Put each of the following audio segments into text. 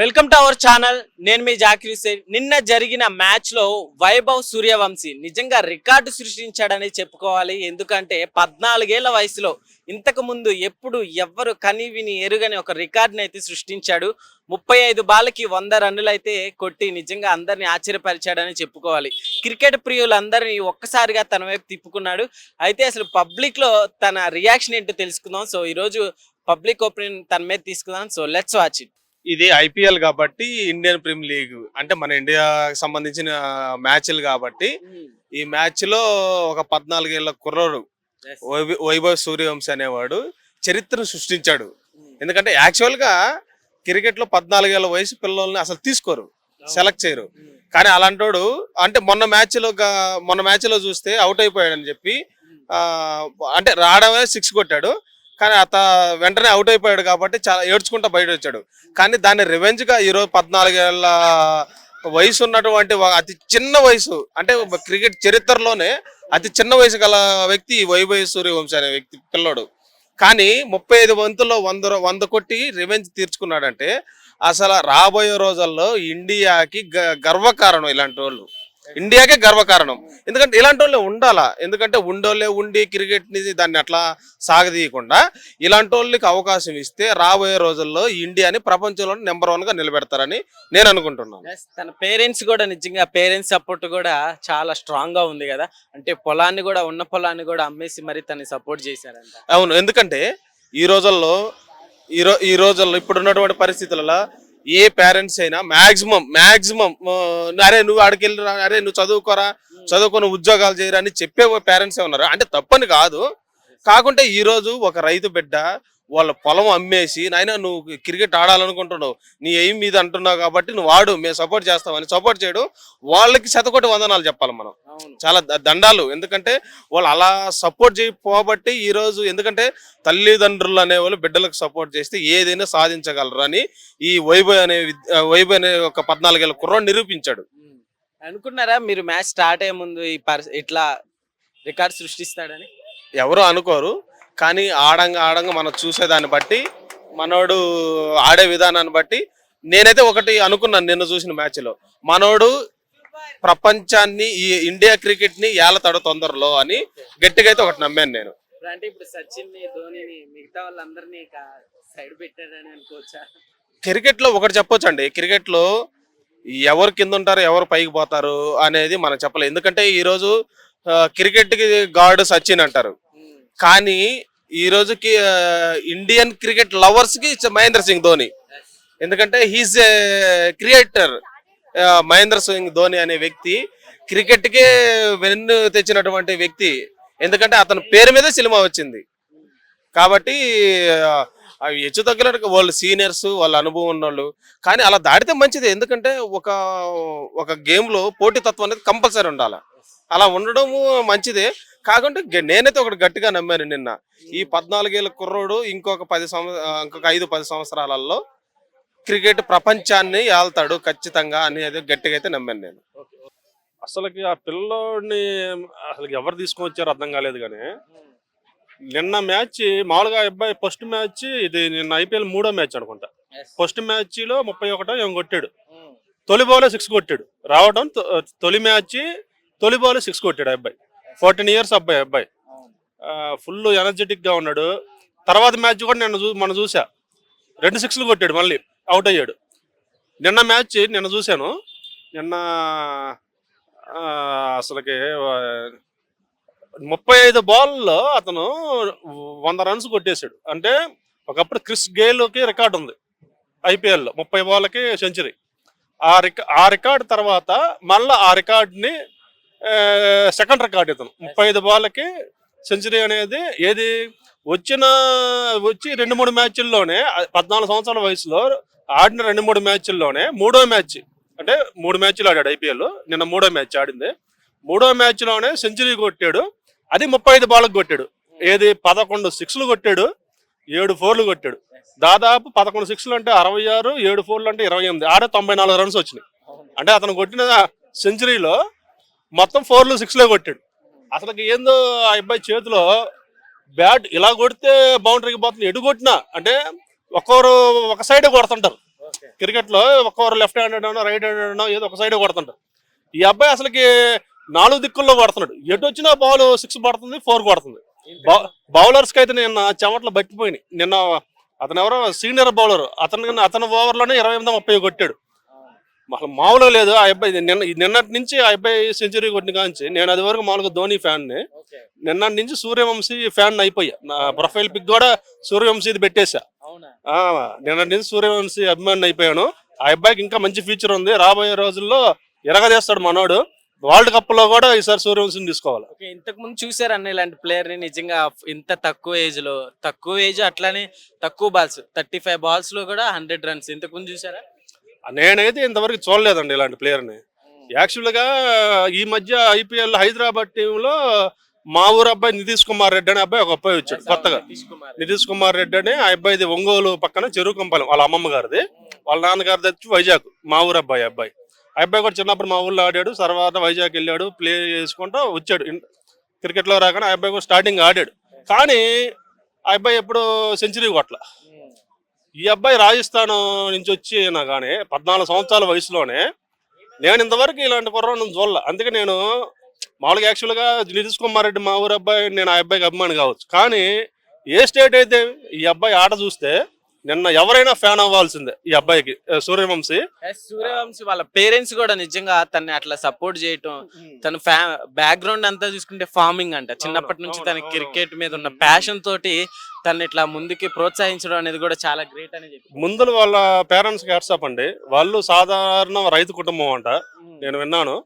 Welcome to our channel నేను మీ జాకిర్ హుసేన్ నిన్న జరిగిన మ్యాచ్లో వైభవ్ సూర్యవంశీ నిజంగా రికార్డు సృష్టించాడని చెప్పుకోవాలి. ఎందుకంటే పద్నాలుగేళ్ళ వయసులో ఇంతకు ముందు ఎప్పుడు ఎవ్వరు కని విని ఎరుగని ఒక రికార్డుని అయితే సృష్టించాడు. ముప్పై ఐదు బాలకి వంద రన్నులు అయితే కొట్టి నిజంగా అందరిని ఆశ్చర్యపరిచాడని చెప్పుకోవాలి. క్రికెట్ ప్రియులందరినీ ఒక్కసారిగా తన వైపు తిప్పుకున్నాడు. అయితే అసలు పబ్లిక్లో తన రియాక్షన్ ఏంటో తెలుసుకుందాం. సో ఈరోజు పబ్లిక్ ఒపీనియన్ తన మీద తీసుకుందాం. సో లెట్స్ వాచ్ ఇట్ ఇది ఐపీఎల్ కాబట్టి ఇండియన్ ప్రీమియర్ లీగ్ అంటే మన ఇండియాకి సంబంధించిన మ్యాచ్లు కాబట్టి ఈ మ్యాచ్లో ఒక పద్నాలుగేళ్ళ కుర్రోడు వైభ- వైభవ్ సూర్యవంశీ అనేవాడు చరిత్రను సృష్టించాడు. ఎందుకంటే యాక్చువల్గా క్రికెట్లో పద్నాలుగేళ్ళ వయసు పిల్లల్ని అసలు తీసుకోరు సెలెక్ట్ చేయరు. కానీ అలాంటోడు అంటే మొన్న మ్యాచ్లో మొన్న మ్యాచ్లో చూస్తే అవుట్ అయిపోయాడని చెప్పి ఆ, అంటే రావడమే సిక్స్ కొట్టాడు. కానీ అత వెంటనే అవుట్ అయిపోయాడు కాబట్టి చాలా ఏడ్చుకుంటా బయట వచ్చాడు కానీ దాన్ని రివెంజ్గా ఈరోజు పద్నాలుగేళ్ళ వయసు ఉన్నటువంటి అతి చిన్న వయసు అంటే క్రికెట్ చరిత్రలోనే అతి చిన్న వయసు గల వ్యక్తి వైభవ సూర్యవంశ అనే వ్యక్తి పిల్లోడు. కానీ ముప్పై ఐదు వంతుల్లో వంద వంద కొట్టి రివెంజ్ తీర్చుకున్నాడంటే అసలు రాబోయే రోజుల్లో ఇండియాకి గ- గర్వకారణం ఇలాంటి వాళ్ళు ఇండియాకే గర్వకారణం. ఎందుకంటే ఇలాంటి వాళ్ళే ఉండాలా? ఎందుకంటే ఉండోళ్ళే ఉండి క్రికెట్ని దాన్ని అట్లా సాగదీయకుండా ఇలాంటి వాళ్ళకి అవకాశం ఇస్తే రాబోయే రోజుల్లో ఇండియాని ప్రపంచంలో నెంబర్ వన్గా నిలబెడతారని నేను అనుకుంటున్నాను. తన పేరెంట్స్ కూడా నిజంగా పేరెంట్స్ సపోర్ట్ కూడా చాలా స్ట్రాంగ్గా ఉంది కదా. అంటే పొలాన్ని కూడా ఉన్న పొలాన్ని కూడా అమ్మేసి మరి తనని సపోర్ట్ చేశారంట. అవును ఎందుకంటే ఈ రోజుల్లో ఈ రో ఈ రోజుల్లో ఇప్పుడు ఉన్నటువంటి పరిస్థితులలో ఏ పేరెంట్స్ అయినా మాక్సిమం మాక్సిమం అరే నువ్వు ఆడికెళ్ళి అరే నువ్వు చదువుకోరా చదువుకొని ఉద్యోగాలు చేయరా అని చెప్పే పేరెంట్స్ ఉన్నారు. అంటే తప్పని కాదు. కాకుంటే ఈ రోజు ఒక రైతు బిడ్డ వాళ్ళ పొలం అమ్మేసి నాయన నువ్వు క్రికెట్ ఆడాలనుకుంటున్నావు. నీ ఎయిమ్ మీద అంటున్నావు కాబట్టి నువ్వు ఆడు మేము సపోర్ట్ చేస్తామని సపోర్ట్ చేయడం. వాళ్ళకి శతకోటి వందనాలు చెప్పాలి మనం. చాలా దండాలు. ఎందుకంటే వాళ్ళు అలా సపోర్ట్ చేయకపోబట్టి ఈ రోజు ఎందుకంటే తల్లిదండ్రులు అనేవాళ్ళు బిడ్డలకు సపోర్ట్ చేస్తే ఏదైనా సాధించగలరు అని ఈ వైభవ్ అనే వైభవ్ అనే ఒక పద్నాలుగేళ్ళ కుర్రాడు నిరూపించాడు. అనుకున్నారా మీరు మ్యాచ్ స్టార్ట్ అయ్యే ముందు ఈ పర్ ఇట్లా రికార్డ్ సృష్టిస్తాడని? ఎవరు అనుకోరు. కానీ ఆడంగా ఆడంగా మనం చూసేదాన్ని బట్టి మనోడు ఆడే విధానాన్ని బట్టి నేనైతే ఒకటి అనుకున్నాను నిన్న చూసిన మ్యాచ్లో మనోడు ప్రపంచాన్ని ఈ ఇండియా క్రికెట్ని ఏలతాడు తొందరలో అని గట్టిగా అయితే ఒకటి నమ్మాను నేను. ఇప్పుడు అంటే ఇప్పుడు సచిన్ని ధోనిని మిగతా వాళ్ళందరినీ సైడ్ పెట్టాడని అనుకోవచ్చా? క్రికెట్లో ఒకటి చెప్పొచ్చు అండి క్రికెట్లో ఎవరు కింద ఉంటారు ఎవరు పైకి పోతారు అనేది మనం చెప్పలేం. ఎందుకంటే ఈ రోజు క్రికెట్కి గాడ్ సచిన్ అంటారు. కానీ ఈ రోజుకి ఇండియన్ క్రికెట్ లవర్స్కి మహేంద్ర సింగ్ ధోని. ఎందుకంటే he's a creator Mahendra Singh Dhoni అనే వ్యక్తి క్రికెట్ కే వెన్ను తెచ్చినటువంటి వ్యక్తి. ఎందుకంటే అతని పేరు మీద సినిమా వచ్చింది. కాబట్టి ఆ, అవి హెచ్చు తగ్గినట్టు వాళ్ళు సీనియర్స్ వాళ్ళ అనుభవం ఉన్నోళ్ళు. కానీ అలా దాడితే మంచిది. ఎందుకంటే ఒక ఒక గేమ్లో పోటీతత్వం అనేది కంపల్సరీ ఉండాలి. అలా ఉండడము మంచిదే. కాకుంటే గ- నేనైతే ఒకటి గట్టిగా నమ్మాను నిన్న. ఈ పద్నాలుగేళ్ళ కుర్రోడు ఇంకొక పది సంవత్సర ఇంకొక ఐదు పది సంవత్సరాలలో క్రికెట్ ప్రపంచాన్ని ఏళ్తాడు ఖచ్చితంగా అనేది గట్టిగా అయితే నమ్మాను నేను. అసలుకి ఆ పిల్లోడిని అసలు ఎవరు తీసుకొని వచ్చారో అర్థం కాలేదు కానీ నిన్న మ్యాచ్ మామూలుగా అబ్బాయి ఫస్ట్ మ్యాచ్ ఇది నిన్న ఐపీఎల్ మూడో మ్యాచ్ అనుకుంటా. ఫస్ట్ మ్యాచ్లో ముప్పై ఒకటో ఏం కొట్టాడు. ఉమ్. తొలి బాల్ సిక్స్ కొట్టాడు. రావడం తొ- తొలి మ్యాచ్ తొలి బాల్ సిక్స్ కొట్టాడు ఆ అబ్బాయి. ఫోర్టీన్ ఇయర్స్ అబ్బాయి అబ్బాయి. ఫుల్ ఎనర్జెటిక్గా ఉన్నాడు. తర్వాత మ్యాచ్ కూడా నిన్న చూ మనం చూసా. రెండు సిక్స్లు కొట్టాడు మళ్ళీ. అవుట్ అయ్యాడు. నిన్న మ్యాచ్ నిన్న చూశాను. నిన్న అసలుకి ముప్పై ఐదు బాల్లో అతను వంద రన్స్ కొట్టేశాడు. అంటే ఒకప్పుడు క్రిస్ గేల్కి రికార్డు ఉంది. ఐపీఎల్లో ముప్పై బాల్కి సెంచరీ ఆ రిక ఆ రికార్డు తర్వాత మళ్ళీ ఆ రికార్డుని సెకండ్ రికార్డ్ ఇతను. ముప్పై ఐదు బాల్కి సెంచరీ అనేది ఏది వచ్చిన వచ్చి రెండు మూడు మ్యాచ్ల్లోనే పద్నాలుగు సంవత్సరాల వయసులో ఆడిన రెండు మూడు మ్యాచ్ల్లోనే మూడో మ్యాచ్ అంటే మూడు మ్యాచ్లు ఆడాడు ఐపీఎల్ నిన్న మూడో మ్యాచ్ ఆడింది. మూడో మ్యాచ్లోనే సెంచరీ కొట్టాడు. అది ముప్పై ఐదు బాల్కి కొట్టాడు. ఏది పదకొండు సిక్స్లు కొట్టాడు. ఏడు ఫోర్లు కొట్టాడు. దాదాపు పదకొండు సిక్స్లు అంటే అరవై ఆరు ఏడు ఫోర్లు అంటే ఇరవై ఎనిమిది. ఆడే తొంభై నాలుగు రన్స్ వచ్చినాయి. అంటే అతను కొట్టిన సెంచరీలో మొత్తం ఫోర్లు సిక్స్లే కొట్టాడు. అసలుకి ఏందో ఆ అబ్బాయి చేతిలో బ్యాట్ ఇలా కొడితే బౌండరీకి పోతుంది. ఎటు కొట్టినా అంటే ఒక్కొరు ఒక సైడ్ కొడుతుంటారు. క్రికెట్లో ఒక్కొక్కరు లెఫ్ట్ హ్యాండెడ్ అనో రైట్ హ్యాండెడ్ అనో ఏదో ఒక సైడ్ కొడుతుంటారు. ఈ అబ్బాయి అసలుకి నాలుగు దిక్కుల్లో కొడుతున్నాడు. ఎటు వచ్చినా బాల్ సిక్స్ పడుతుంది ఫోర్ కొడుతుంది. బౌలర్స్కి అయితే నిన్న చెమటలు బట్టిపోయినాయి. నిన్న అతను ఎవరో సీనియర్ బౌలర్ అతను అతని ఓవర్లోనే ఇరవై ఎనిమిది ముప్పై కొట్టాడు. అసలు మామూలుగా లేదు. ఆ అబ్బాయి నిన్న నిన్నటి నుంచి ఆ అబ్బాయి సెంచరీ కొట్టిన కాంచి నేను అది వరకు మామూలుగా ధోని ఫ్యాన్ని ఓకే. నిన్నటి నుంచి సూర్యవంశీ ఫ్యాన్ అయిపోయా. నా ప్రొఫైల్ పిక్ కూడా సూర్యవంశీది పెట్టేశా. నిన్నటి నుంచి సూర్యవంశీ అభిమాని అయిపోయాను. ఆ అబ్బాయికి ఇంకా మంచి ఫ్యూచర్ ఉంది. రాబోయే రోజుల్లో ఎరగదీస్తాడు మనోడు. వరల్డ్ కప్లో కూడా ఈసారి సూర్యవంశీని తీసుకోవాలి. ఇంతకు ముందు చూసారు అన్న ఇలాంటి ప్లేయర్ని నిజంగా ఇంత తక్కువ ఏజ్లో తక్కువ ఏజ్ అట్లానే తక్కువ బాల్స్ థర్టీ ఫైవ్ బాల్స్లో కూడా హండ్రెడ్ రన్స్ ఇంతకు ముందు చూసారా నేనైతే ఇంతవరకు చూడలేదండి ఇలాంటి ప్లేయర్ని. యాక్చువల్గా ఈ మధ్య ఐపీఎల్ హైదరాబాద్ టీంలో మా ఊరు అబ్బాయి నితీష్ కుమార్ రెడ్డి అనే అబ్బాయి ఒక అబ్బాయి వచ్చాడు కొత్తగా. నితీష్ కుమార్ రెడ్డి. అని ఆ అబ్బాయిది ఒంగోలు పక్కన చెరువుకంపాలెం వాళ్ళ అమ్మమ్మ గారిది. వాళ్ళ నాన్నగారిది వచ్చి వైజాగ్ మా ఊరు అబ్బాయి అబ్బాయి. ఆ అబ్బాయి కూడా చిన్నప్పుడు మా ఊళ్ళో ఆడాడు. తర్వాత వైజాగ్ వెళ్ళాడు ప్లే చేసుకుంటూ వచ్చాడు. క్రికెట్లో రాగానే ఆ అబ్బాయి కూడా స్టార్టింగ్ ఆడాడు. కానీ ఆ అబ్బాయి ఎప్పుడు సెంచరీ కొట్ల ఈ అబ్బాయి రాజస్థాన్ నుంచి వచ్చి నా కానీ పద్నాలుగు సంవత్సరాల వయసులోనే నేను ఇంతవరకు ఇలాంటి కుర్రాన్ని చూడాల. అందుకే నేను మామూలుగా యాక్చువల్గా నితీష్ కుమార్ రెడ్డి మా ఊరు అబ్బాయి నేను ఆ అబ్బాయికి అభిమాని కావచ్చు. కానీ ఏ స్టేట్ అయితే ఈ అబ్బాయి ఆట చూస్తే నిన్న ఎవరైనా ఫ్యాన్ అవ్వాల్సిందే ఈ అబ్బాయికి సూర్యవంశీ. సూర్యవంశీ వాళ్ళ పేరెంట్స్ కూడా నిజంగా తన్ని అట్లా సపోర్ట్ చేయటం తన ఫ్యా బ్యాక్గ్రౌండ్ అంతా చూసుకుంటే ఫార్మింగ్ అంట. చిన్నప్పటి నుంచి తన క్రికెట్ మీద ఉన్న. ప్యాషన్ తోటి తను ఇట్లా ముందుకి ప్రోత్సహించడం అనేది కూడా చాలా గ్రేట్ అని చెప్పి. ముందులు వాళ్ళ పేరెంట్స్కి హ్యాట్సాప్ అండి. వాళ్ళు సాధారణ రైతు కుటుంబం అంట. నేను విన్నాను.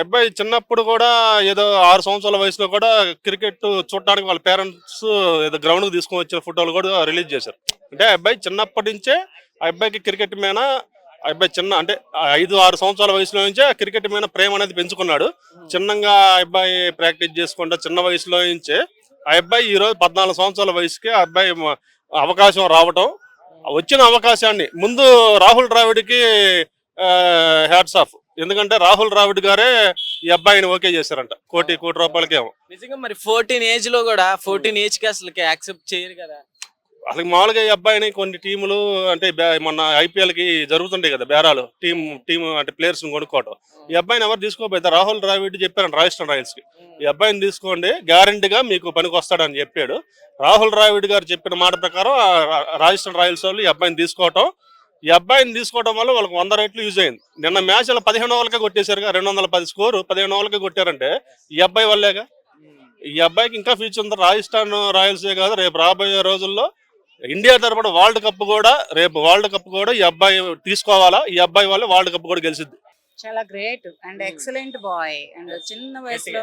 అబ్బాయి చిన్నప్పుడు కూడా ఏదో ఆరు సంవత్సరాల వయసులో కూడా క్రికెట్ చూడటానికి వాళ్ళ పేరెంట్స్ ఏదో గ్రౌండ్కి తీసుకొని వచ్చిన ఫోటోలు కూడా రిలీజ్ చేశారు. అంటే ఆ అబ్బాయి చిన్నప్పటి నుంచే ఆ అబ్బాయికి క్రికెట్ మీద ఆ అబ్బాయి చిన్న అంటే ఐదు ఆరు సంవత్సరాల వయసులో నుంచే క్రికెట్ మీద ప్రేమ అనేది పెంచుకున్నాడు. చిన్నగా ఆ అబ్బాయి ప్రాక్టీస్ చేసుకుంటా చిన్న వయసులో నుంచే ఆ అబ్బాయి ఈ రోజు పద్నాలుగు సంవత్సరాల వయసుకి ఆ అబ్బాయి అవకాశం రావటం వచ్చిన అవకాశాన్ని ముందు రాహుల్ ద్రావిడ్కి హ్యాట్స్ ఆఫ్ ఎందుకంటే రాహుల్ ద్రావిడ్ గారే ఈ అబ్బాయిని ఓకే చేశారంట. కోటి కోటి రూపాయలకేమో. నిజంగా మరి ఫోర్టీన్ ఏజ్లో కూడా ఫోర్టీన్ ఏజ్కి అసలు యాక్సెప్ట్ చేయరు కదా. అసలు మామూలుగా ఈ అబ్బాయిని కొన్ని టీములు అంటే మొన్న ఐపీఎల్కి జరుగుతుంటాయి కదా బేరాలు. టీం టీం అంటే ప్లేయర్స్ కొనుక్కోవటం. ఈ అబ్బాయిని ఎవరు తీసుకోపోతే రాహుల్ ద్రావిడ్ చెప్పారంట రాజస్థాన్ రాయల్స్కి. ఈ అబ్బాయిని తీసుకోండి గ్యారంటీగా మీకు పనికి వస్తాడని చెప్పాడు. రాహుల్ ద్రావిడ్ గారు చెప్పిన మాట ప్రకారం ఆ రా- రాజస్థాన్ రాయల్స్ వాళ్ళు ఈ అబ్బాయిని తీసుకోవటం ఈ అబ్బాయిని తీసుకోవడం వల్ల వాళ్ళకి వంద రేట్లు యూజ్ అయింది. నిన్న మ్యాచ్ పదిహేను ఓవర్లకే కొట్టేశారుగా రెండు వందల పది స్కోరు పదిహేను ఓవర్లకే కొట్టారంటే ఈ అబ్బాయి వల్లేగా? ఈ అబ్బాయికి ఇంకా ఫ్యూచర్ ఉంది? రాజస్థాన్ రాయల్సే కాదు రేపు రాబోయే రోజుల్లో ఇండియా తరపున వరల్డ్ కప్ కూడా రేపు వరల్డ్ కప్ కూడా ఈ అబ్బాయి తీసుకోవాలా? ఈ అబ్బాయి వల్ల వరల్డ్ కప్ కూడా గెలిచిద్ది. చాలా great and Hmm. Excellent boy and చిన్న వయసులో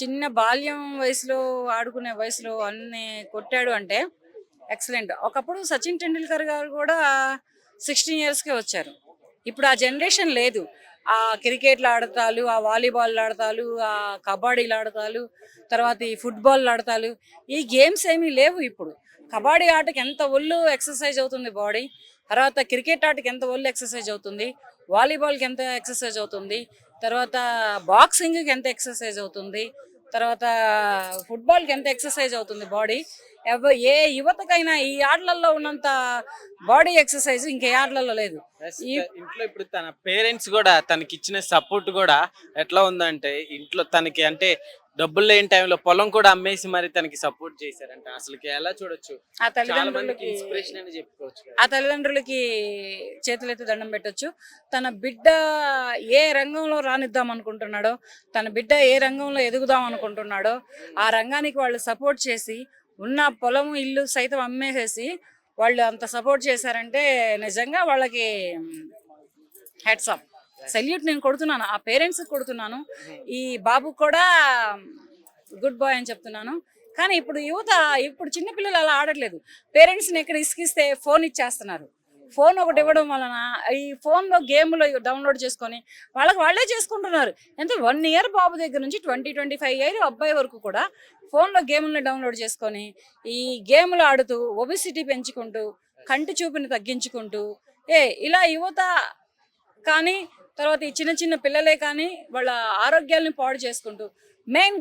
చిన్న బాల్యం వయసులో ఆడుకునే వయసులో అన్ని కొట్టాడు అంటే ఎక్సలెంట్. ఒకప్పుడు సచిన్ టెండూల్కర్ గారు కూడా సిక్స్టీన్ ఇయర్స్కే వచ్చారు. ఇప్పుడు ఆ జనరేషన్ లేదు. ఆ క్రికెట్లు ఆడతాలు ఆ వాలీబాల్ ఆడతాలు ఆ కబడ్డీలు ఆడతాలు తర్వాత ఈ ఫుట్బాల్ ఆడతాలు ఈ గేమ్స్ ఏమీ లేవు ఇప్పుడు. కబడ్డీ ఆటకి ఎంత ఒళ్ళు ఎక్సర్సైజ్ అవుతుంది బాడీ తర్వాత క్రికెట్ ఆటకి ఎంత ఒళ్ళు ఎక్సర్సైజ్ అవుతుంది వాలీబాల్కి ఎంత ఎక్సర్సైజ్ అవుతుంది తర్వాత బాక్సింగ్కి ఎంత ఎక్సర్సైజ్ అవుతుంది తర్వాత ఫుట్బాల్కి ఎంత ఎక్సర్సైజ్ అవుతుంది బాడీ ఎవ ఏ యువతకైనా ఈ ఆటలలో ఉన్నంత బాడీ ఎక్సర్సైజ్ ఇంకే ఆటలలో లేదు. ఇంట్లో ఇప్పుడు తన పేరెంట్స్ కూడా తనకి ఇచ్చిన సపోర్ట్ కూడా ఎట్లా ఉందంటే ఇంట్లో తనకి అంటే డబ్బులు లేని టైంలో పొలం కూడా అమ్మేసి మరి తనకి సపోర్ట్ చేశారంట. అసలుకి ఎలా చూడొచ్చు? ఆ తల్లిదండ్రులకి ఇన్స్పిరేషన్ అని చెప్పుకోవచ్చు. ఆ తల్లిదండ్రులకి చేతులెత్తి దండం పెట్టొచ్చు. తన బిడ్డ ఏ రంగంలో రానిద్దాం అనుకుంటున్నాడో తన బిడ్డ ఏ రంగంలో ఎదుగుదాం అనుకుంటున్నాడో ఆ రంగానికి వాళ్ళు సపోర్ట్ చేసి ఉన్న పొలము ఇల్లు సైతం అమ్మేసేసి వాళ్ళు అంత సపోర్ట్ చేశారంటే నిజంగా వాళ్ళకి హెడ్స్ సెల్యూట్ నేను కొడుతున్నాను. ఆ పేరెంట్స్ కొడుతున్నాను. ఈ బాబు కూడా గుడ్ బాయ్ అని చెప్తున్నాను. కానీ ఇప్పుడు యువత ఇప్పుడు చిన్నపిల్లలు అలా ఆడట్లేదు. పేరెంట్స్ని ఎక్కడ ఇసుకిస్తే ఫోన్ ఇచ్చేస్తున్నారు. ఫోన్ ఒకటి ఇవ్వడం వలన ఈ ఫోన్లో గేమ్లు డౌన్లోడ్ చేసుకొని వాళ్ళకి వాళ్ళే చేసుకుంటున్నారు. ఎంత వన్ ఇయర్ బాబు దగ్గర నుంచి ట్వంటీ ట్వంటీ ఫైవ్ ఇయర్ అబ్బాయి వరకు కూడా ఫోన్లో గేమ్లను డౌన్లోడ్ చేసుకొని ఈ గేమ్లు ఆడుతూ ఒబిసిటీ పెంచుకుంటూ కంటి చూపుని తగ్గించుకుంటూ ఏ ఇలా యువత కానీ తర్వాత ఈ చిన్న చిన్న పిల్లలే కానీ వాళ్ళ ఆరోగ్యాలను పాడు చేసుకుంటూ మెయిన్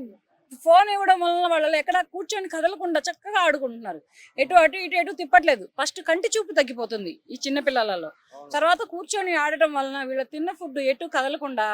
ఫోన్ ఇవ్వడం వలన వాళ్ళు ఎక్కడ కూర్చొని కదలకుండా చక్కగా ఆడుకుంటున్నారు. ఎటు అటు ఇటు ఎటు తిప్పట్లేదు. ఫస్ట్ కంటి చూపు తగ్గిపోతుంది ఈ చిన్న పిల్లలలో. తర్వాత కూర్చొని ఆడటం వలన వీళ్ళ తిన్న ఫుడ్ ఎటు కదలకుండా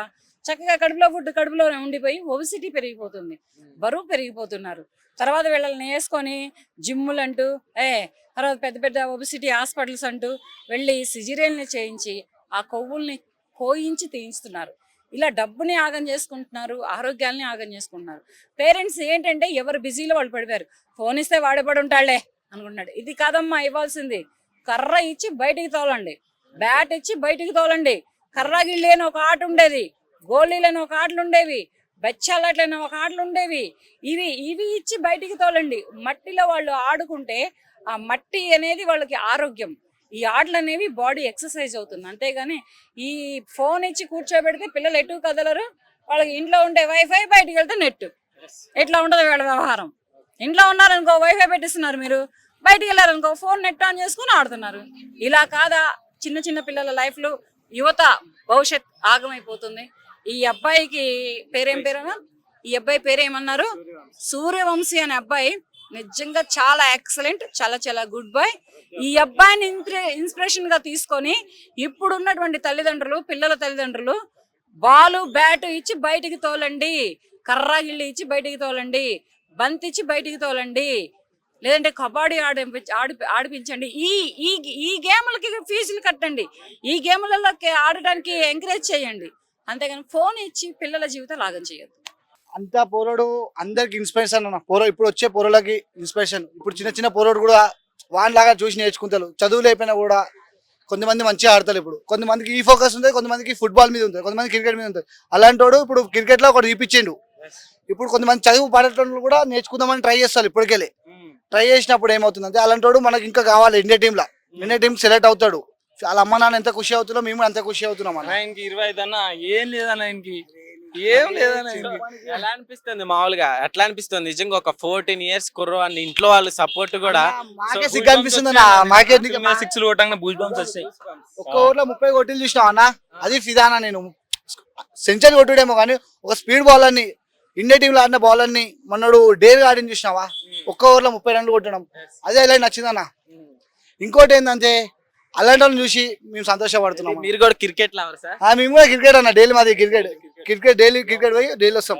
చక్కగా కడుపులో ఫుడ్ కడుపులోనే ఉండిపోయి ఒబిసిటీ పెరిగిపోతుంది. బరువు పెరిగిపోతున్నారు. తర్వాత వీళ్ళని వేసుకొని జిమ్ములు అంటూ ఏ తర్వాత పెద్ద పెద్ద ఒబిసిటీ హాస్పిటల్స్ అంటూ వెళ్ళి సిజిరియల్ని చేయించి ఆ కొవ్వుల్ని కోయించి తీయిస్తున్నారు ఇలా డబ్బుని ఆగం చేసుకుంటున్నారు ఆరోగ్యాల్ని ఆగం చేసుకుంటున్నారు. పేరెంట్స్ ఏంటంటే ఎవరు బిజీలో వాళ్ళు పడిపోయారు. ఫోన్ ఇస్తే వాడేపడి ఉంటాళ్ళే అనుకుంటున్నాడు. ఇది కాదమ్మా ఇవ్వాల్సింది. కర్ర ఇచ్చి బయటికి తోలండి. బ్యాట్ ఇచ్చి బయటికి తోలండి. కర్రగిళ్ళి అని ఒక ఆట ఉండేది. గోళీలని ఒక ఆటలు ఉండేవి. బెచ్చాలట్లని ఒక ఆటలు ఉండేవి. ఇవి ఇవి ఇచ్చి బయటికి తోలండి. మట్టిలో వాళ్ళు ఆడుకుంటే ఆ మట్టి అనేది వాళ్ళకి ఆరోగ్యం. ఈ ఆటలు అనేవి బాడీ ఎక్సర్సైజ్ అవుతుంది. అంతేగాని ఈ ఫోన్ ఇచ్చి కూర్చోబెడితే పిల్లలు ఎటు కదలరు? వాళ్ళకి ఇంట్లో ఉండే వైఫై బయటికి వెళ్తే నెట్ ఎట్లా ఉంటుంది వీళ్ళ వ్యవహారం? ఇంట్లో ఉన్నారనుకో వైఫై పెట్టిస్తున్నారు మీరు. బయటికి వెళ్ళారనుకో ఫోన్ నెట్ ఆన్ చేసుకుని ఆడుతున్నారు. ఇలా కాదా చిన్న చిన్న పిల్లల లైఫ్లో యువత భవిష్యత్ ఆగమైపోతుంది. ఈ అబ్బాయికి పేరేం పేరేనా ఈ అబ్బాయి పేరేమన్నారు? సూర్యవంశీ అనే అబ్బాయి నిజంగా చాలా ఎక్సలెంట్ చాలా చాలా గుడ్ బాయ్ ఈ అబ్బాయిని ఇన్స్పిరేషన్గా తీసుకొని ఇప్పుడు ఉన్నటువంటి తల్లిదండ్రులు పిల్లల తల్లిదండ్రులు బాలు బ్యాట్ ఇచ్చి బయటికి తోలండి. కర్ర ఇచ్చి బయటికి తోలండి. బంతి ఇచ్చి బయటికి తోలండి. లేదంటే కబడ్డీ ఆడి ఆడి ఆడిపించండి. ఈ ఈ ఈ గేములకి ఫీజులు కట్టండి. ఈ గేములలో ఆడటానికి ఎంకరేజ్ చేయండి. అంతేగాని ఫోన్ ఇచ్చి పిల్లల జీవితం లాగం చేయొద్దు. అంతా పోరాడు అందరికి ఇన్స్పిరేషన్ అన్న. పోరో ఇప్పుడు వచ్చే పోరలకి ఇన్స్పిరేషన్ ఇప్పుడు చిన్న చిన్న పోరాడు కూడా వానిలాగా చూసి నేర్చుకుంటారు. చదువులు అయిపోయినా కూడా కొంతమంది మంచిగా ఆడతారు ఇప్పుడు. కొంతమందికి ఈ ఫోకస్ ఉంటుంది కొంతమందికి ఫుట్బాల్ మీద ఉంటుంది కొంతమంది క్రికెట్ మీద ఉంటుంది. అలాంటి వాడు ఇప్పుడు క్రికెట్లో ఒకటి చూపించిండు. ఇప్పుడు కొంతమంది చదువు పడేటోళ్ళు కూడా నేర్చుకుందామని ట్రై చేస్తారు ఇప్పటికెళ్ళి. ట్రై చేసినప్పుడు ఏమవుతుందంటే అలాంటి వాడు మనకి ఇంకా కావాలి ఇండియా టీంలో ఇండియా టీం సెలెక్ట్ అవుతాడు. వాళ్ళ అమ్మ నాన్న ఎంత ఖుషి అవుతున్నాం మేము అంత ఖుషి అవుతున్నాం అన్న. ఆయనకి ఇరవై ఐదు అన్న ఏం లేదన్న ఆయనకి. ఏం ఆయనకి ఎలా అనిపిస్తుంది? మామూలుగా ఎట్లా అనిపిస్తుంది. నిజంగా ఒక ఫోర్టీన్ ఇయర్స్ కుర్రో అని ఇంట్లో వాళ్ళు సపోర్ట్ కూడా మాకే సిగ్గు అనిపిస్తుంది అన్న. మాకే సిక్స్ కొట్టంగా బూజ్ బంప్స్ వస్తాయి ఒక్క ఓవర్లో ముప్పై కొట్టిలు చూసినావు అన్న? అది ఫిదానా నేను. సెంచరీ కొట్టుడేమో కానీ ఒక స్పీడ్ బౌలర్ని ఇండియా టీంలో ఆడిన బౌలర్ని మొన్నడు డేవి ఆడిని చూసినావా? ఒక్క ఓవర్లో ముప్పై రన్లు కొట్టడం. అదే ఇలా నచ్చిందన్న ఇంకోటి ఏంటంటే అలాంటి వాళ్ళని చూసి మేము సంతోషపడుతున్నాం మీరు కూడా క్రికెట్ లవర్ సార్? ఆ, మేము కూడా క్రికెట్ అన్న డైలీ మాది క్రికెట్. క్రికెట్ డైలీ క్రికెట్ పోయి డైలీ వస్తాం